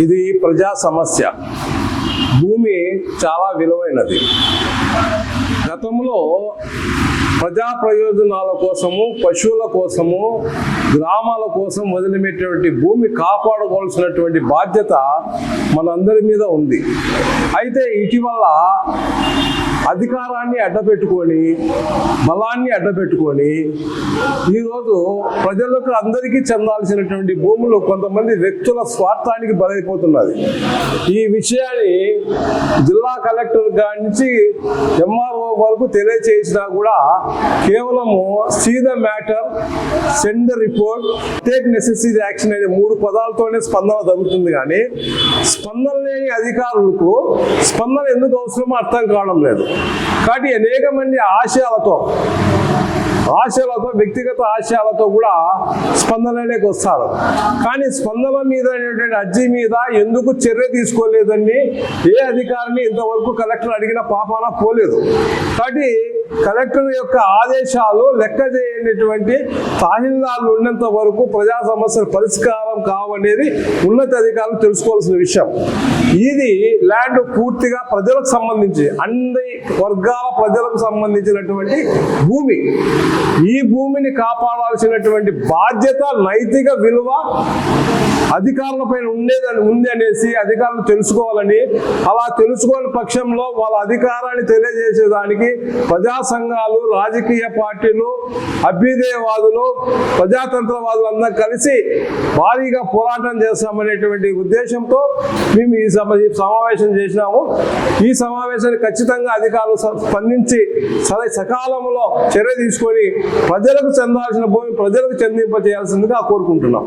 ఇది ప్రజా సమస్య. భూమి చాలా విలువైనది. గతంలో ప్రజా ప్రయోజనాల కోసము పశువుల కోసము గ్రామాల కోసం వదిలిపెట్టేటువంటి భూమి కాపాడుకోవాల్సినటువంటి బాధ్యత మనందరి మీద ఉంది. అయితే ఇటీవల అధికారాన్ని అడ్డపెట్టుకొని బలాన్ని అడ్డపెట్టుకొని ఈరోజు ప్రజలకు అందరికీ చెందాల్సినటువంటి భూములు కొంతమంది వ్యక్తుల స్వార్థానికి బలైపోతున్నది. ఈ విషయాన్ని జిల్లా కలెక్టర్ గారి నుంచి ఎంఆర్ఓ వరకు తెలియచేసినా కూడా కేవలము see the matter send the report take necessary action అనే మూడు పదాలతోనే స్పందన తగ్గుతుంది కానీ స్పందన లేని అధికారులకు స్పందన ఎందుకు అవసరమో అర్థం కావడం లేదు. కాబట్టి అనేక మంది ఆశయాలతో ఆశయాలతో వ్యక్తిగత ఆశయాలతో కూడా స్పందనలోకి వస్తారు. కానీ స్పందన మీద అనేటువంటి అర్జీ మీద ఎందుకు చర్య తీసుకోలేదని ఏ అధికారిని ఇంతవరకు కలెక్టర్ అడిగిన పాపాన పోలేదు. కాబట్టి కలెక్టర్ యొక్క ఆదేశాలు లెక్క చేయనటువంటి తహసీల్దార్లు ఉన్నంత వరకు ప్రజా సమస్యల పరిష్కారం కావనేది ఉన్నత అధికారులు తెలుసుకోవాల్సిన విషయం. ఇది ల్యాండ్ పూర్తిగా ప్రజలకు సంబంధించి అన్ని వర్గాల ప్రజలకు సంబంధించినటువంటి భూమి. ఈ భూమిని కాపాడాల్సినటువంటి బాధ్యత నైతిక విలువ అధికారుల పైన ఉండేదని ఉంది అనేసి అధికారులు తెలుసుకోవాలని అలా తెలుసుకోని పక్షంలో వాళ్ళ అధికారాన్ని తెలియజేసేదానికి ప్రజా సంఘాలు రాజకీయ పార్టీలు అభ్యుదయవాదులు ప్రజాతంత్రవాదులు అందరం కలిసి భారీగా పోరాటం చేస్తామనేటువంటి ఉద్దేశంతో మేము ఈ సమావేశం చేసినాము. ఈ సమావేశాన్ని ఖచ్చితంగా అధికారులు స్పందించి సరే సకాలంలో చర్య తీసుకొని ప్రజలకు చెందాల్సిన భూమి ప్రజలకు చెందింప చేయాల్సిందిగా కోరుకుంటున్నాం.